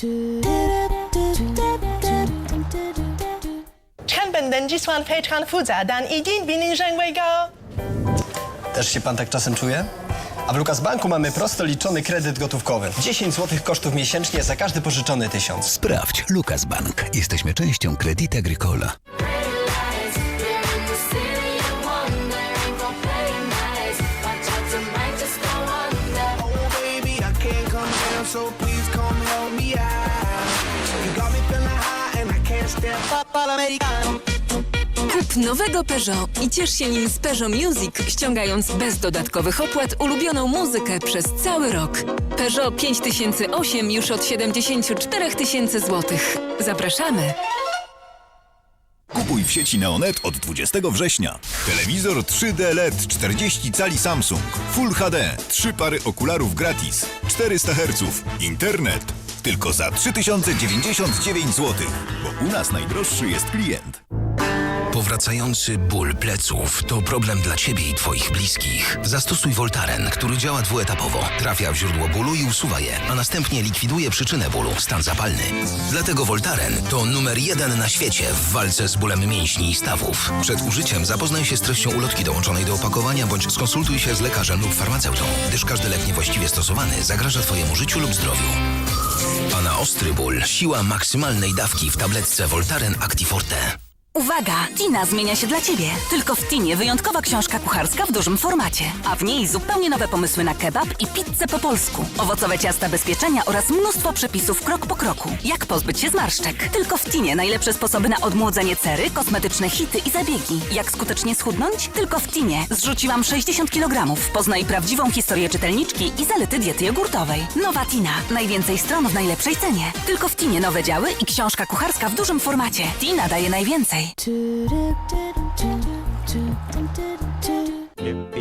Chan Jiswan Dan Też się pan tak czasem czuje? A w Lukas Banku mamy prosto liczony kredyt gotówkowy. 10 zł kosztów miesięcznie za każdy pożyczony tysiąc. Sprawdź Lukas Bank. Jesteśmy częścią Credit Agricola. so Kup nowego Peugeot i ciesz się nim z Peugeot Music, ściągając bez dodatkowych opłat ulubioną muzykę przez cały rok. Peugeot 5008 już od 74 tysięcy złotych. Zapraszamy! Kupuj w sieci Neonet od 20 września. Telewizor 3D LED 40 cali Samsung. Full HD. Trzy pary okularów gratis. 400 Hz. Internet. Tylko za 3099 zł. Bo u nas najdroższy jest klient. Powracający ból pleców to problem dla Ciebie i Twoich bliskich. Zastosuj Voltaren, który działa dwuetapowo. Trafia w źródło bólu i usuwa je, a następnie likwiduje przyczynę bólu, stan zapalny. Dlatego Voltaren to numer jeden na świecie w walce z bólem mięśni i stawów. Przed użyciem zapoznaj się z treścią ulotki dołączonej do opakowania bądź skonsultuj się z lekarzem lub farmaceutą, gdyż każdy lek niewłaściwie stosowany zagraża Twojemu życiu lub zdrowiu. A na ostry ból siła maksymalnej dawki w tabletce Voltaren Actiforte. Uwaga! Tina zmienia się dla Ciebie. Tylko w Tinie wyjątkowa książka kucharska w dużym formacie. A w niej zupełnie nowe pomysły na kebab i pizzę po polsku. Owocowe ciasta bez pieczenia oraz mnóstwo przepisów krok po kroku. Jak pozbyć się zmarszczek? Tylko w Tinie najlepsze sposoby na odmłodzenie cery, kosmetyczne hity i zabiegi. Jak skutecznie schudnąć? Tylko w Tinie. Zrzuciłam 60 kg. Poznaj prawdziwą historię czytelniczki i zalety diety jogurtowej. Nowa Tina. Najwięcej stron w najlepszej cenie. Tylko w Tinie nowe działy i książka kucharska w dużym formacie. Tina daje najwięcej. ทูดูดูดูดูดูดูดูดู